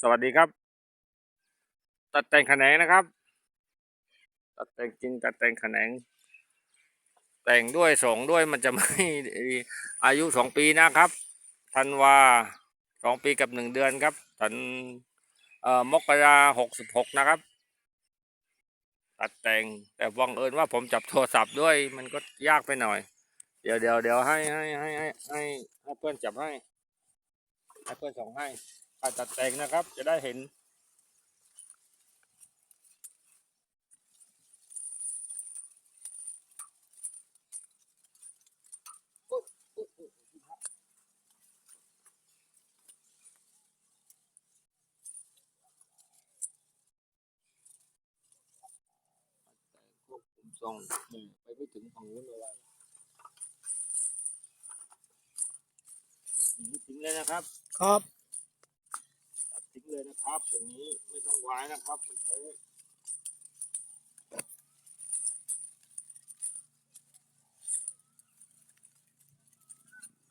สวัสดีครับ ตัดแต่งแขนงนะครับ ตัดแต่งจริงตัดแต่งแขนง แต่งด้วยสองด้วยมันจะไม่อายุสองปีนะครับธันวาสองปีกับหนึ่งเดือนครับถันเอ่อมกราหกสิบหกนะครับ ตัดแต่งแต่บังเอิญว่าผมจับโทรศัพท์ด้วย มันก็ยากไปหน่อย เดี๋ยวเดี๋ยวเดี๋ยวให้ให้ให้ให้ให้ให้เพื่อนจับให้ให้เพื่อนส่งให้ การตัดแต่งนะครับ จะได้เห็นควบคุมทรงนี่ไปไม่ถึงฝั่งนู้นเลยว่ะนี่ทิ้งเลยนะครับ ครับ เลยนะครับ อย่างนี้ไม่ต้องไว้นะครับ มันใช้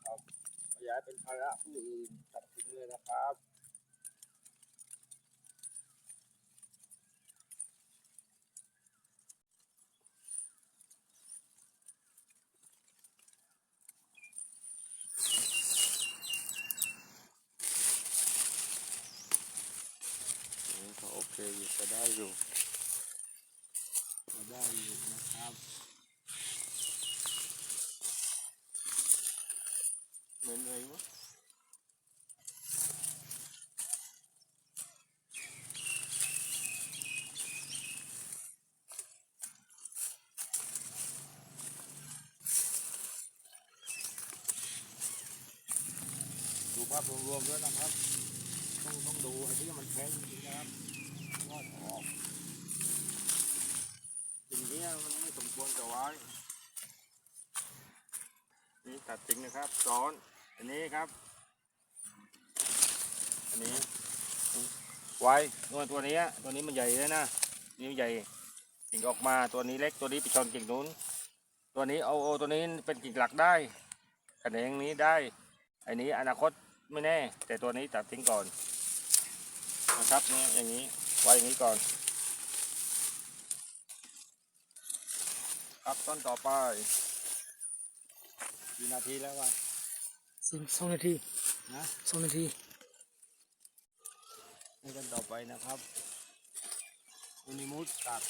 ครับขยายเป็นภาระผู้อื่นตัดทิ้งเลยนะครับ นี่ก็โอเคอยู่ก็ได้อยู่ก็ได้อยู่นะครับเหมือนอะไรวะดูภาพรวมๆด้วยนะครับ ต้องต้องดูไอ้ที่มันแพ้จริงๆนะครับ ว่าจะออกสิ่งนี้มันไม่สมควรจะไว้ นี่ตัดจริงนะครับซ้อน อันนี้ครับ อันนี้ ไว้ตัวตัวนี้ตัวนี้มันใหญ่เลยนะนี่ใหญ่กิ่งออกมาตัวนี้เล็กตัวนี้ไปชนกิ่งนู้น ตัวนี้เอาเอตัวนี้เป็นกิ่งหลักได้แขนงนี้ได้ อันนี้อนาคตไม่แน่ แต่ตัวนี้ตัดทิ้งก่อนนะครับเนี่ยอย่างนี้ ไว้อย่างนี้ก่อน ครับต้นต่อไปกี่นาทีแล้ววะสิบสองนาทีนะสองนาทีนี่ต้นต่อไปนะครับอุนิมุสตัด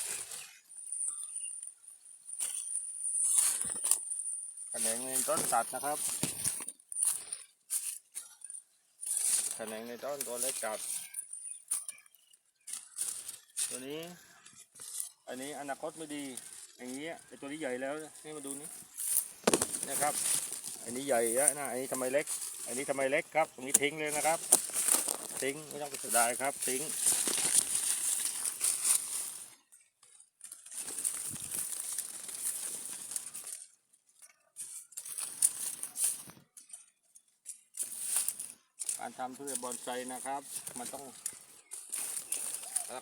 แขนงในต้นตัดนะครับแขนงในต้นตัวเล็กตัด ตัวนี้ อันนี้อนาคตไม่ดีอย่างนี้ไอตัวนี้ใหญ่แล้วนี่มาดูนี่นะครับอันนี้ใหญ่แล้วนะอันนี้ทำไมเล็ก อันนี้ทำไมเล็กครับตรงนี้ทิ้งเลยนะครับ ทิ้งไม่ต้องไปเสียดายครับทิ้งการทำทุเรียนบอนไซนะครับ มันต้อง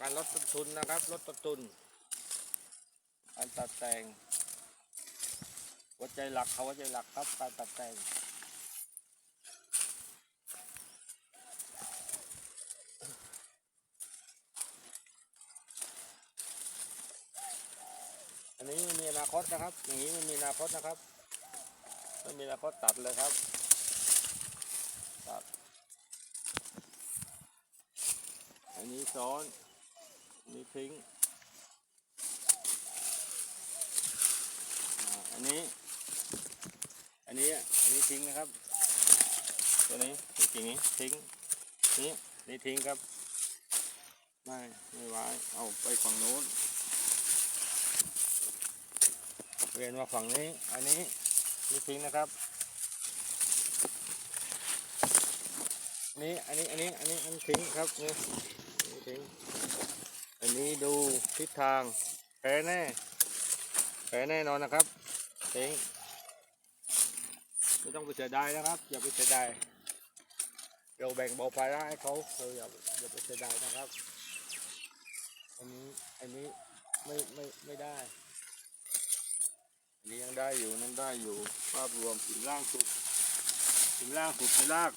การลดต้นทุนนะครับลดต้นทุนการตัดแต่งหัวใจหลักเขาหัวใจหลักครับการตัดแต่งอันนี้ไม่มีอนาคตนะครับ อย่างนี้ไม่มีอนาคตนะครับไม่มีอนาคตตัดเลยครับตัดอันนี้ซ้อน นี้ทิ้ง อันนี้ อันนี้ อันนี้ทิ้งนะครับ ตัวนี้ทิ้งกิ่งนี้ทิ้ง นี้นี่ทิ้งครับ ไม่ ไม่ไว้ เอาไปฝั่งโน้น เวียนมาฝั่งนี้ อันนี้นี่ทิ้งนะครับ นี่ อันนี้ อันนี้ อันนี้ อันนี้ทิ้งครับนี่ทิ้งันนี้ดูทิศทางแพ้แน่แพ้แน่นอนนะครับทิ้งไม่ต้องไปเสียดายนะครับ อย่าไปเสียดายเราแบ่งเบาภาระให้เขาเราอย่าอย่าไปเสียดายนะครับ อันนี้อันนี้ไม่ไม่ไม่ได้อันนี้ยังได้อยู่นั่นได้อยู่ภาพรวมถึงล่างสุดถึงล่างสุดในราก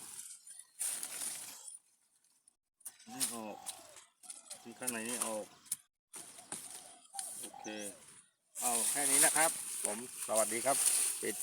นี่ออก ที่ข้างในนี้ออก โอเค เอาแค่นี้นะครับ ผม สวัสดีครับ ปิด